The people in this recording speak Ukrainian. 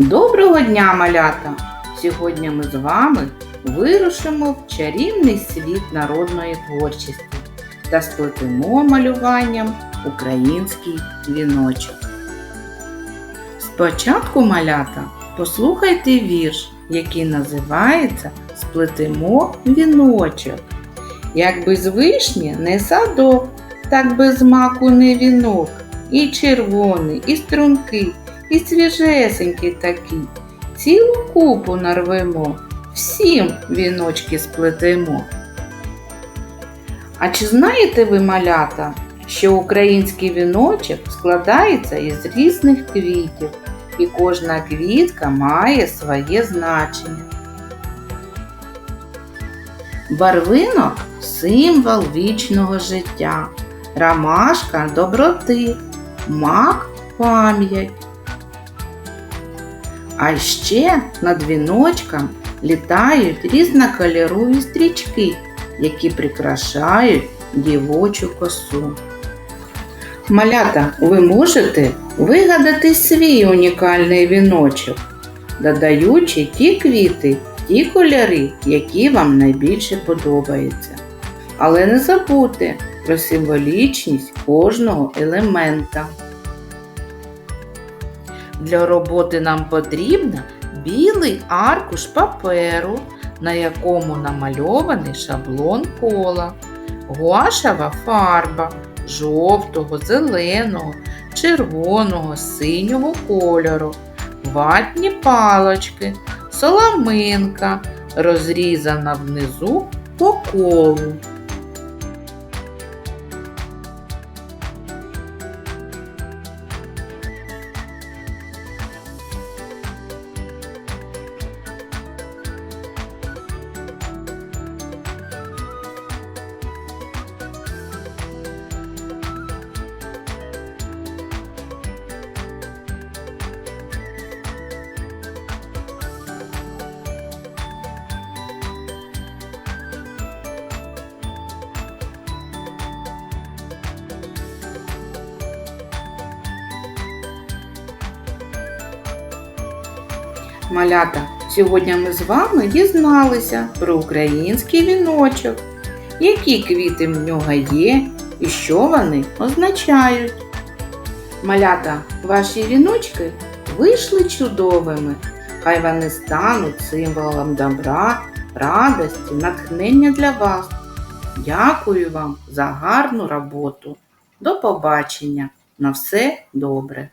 Доброго дня, малята! Сьогодні ми з вами вирушимо в чарівний світ народної творчості та сплетемо малюванням український віночок. Спочатку малята послухайте вірш, який називається Сплетемо віночок. Як без вишні не садок, так без маку не вінок, і червоний, і стрункий, і свіжесенький такий. Цілу купу нарвемо, всім віночки сплетемо. А чи знаєте ви, малята, що український віночок складається із різних квітів, і кожна квітка має своє значення. Барвинок символ вічного життя, ромашка доброти, мак пам'ять. А ще над віночком літають різнокольорові стрічки, які прикрашають дівочу косу. Малята, ви можете вигадати свій унікальний віночок, додаючи ті квіти, ті кольори, які вам найбільше подобаються. Але не забудьте про символічність кожного елемента. Для роботи нам потрібно білий аркуш паперу, на якому намальований шаблон кола, гуашева фарба жовтого, зеленого, червоного, синього кольору, ватні палочки, соломинка, розрізана внизу по колу. Малята, сьогодні ми з вами дізналися про український віночок, які квіти в нього є і що вони означають. Малята, ваші віночки вийшли чудовими. Хай вони стануть символом добра, радості, натхнення для вас. Дякую вам за гарну роботу. До побачення! На все добре!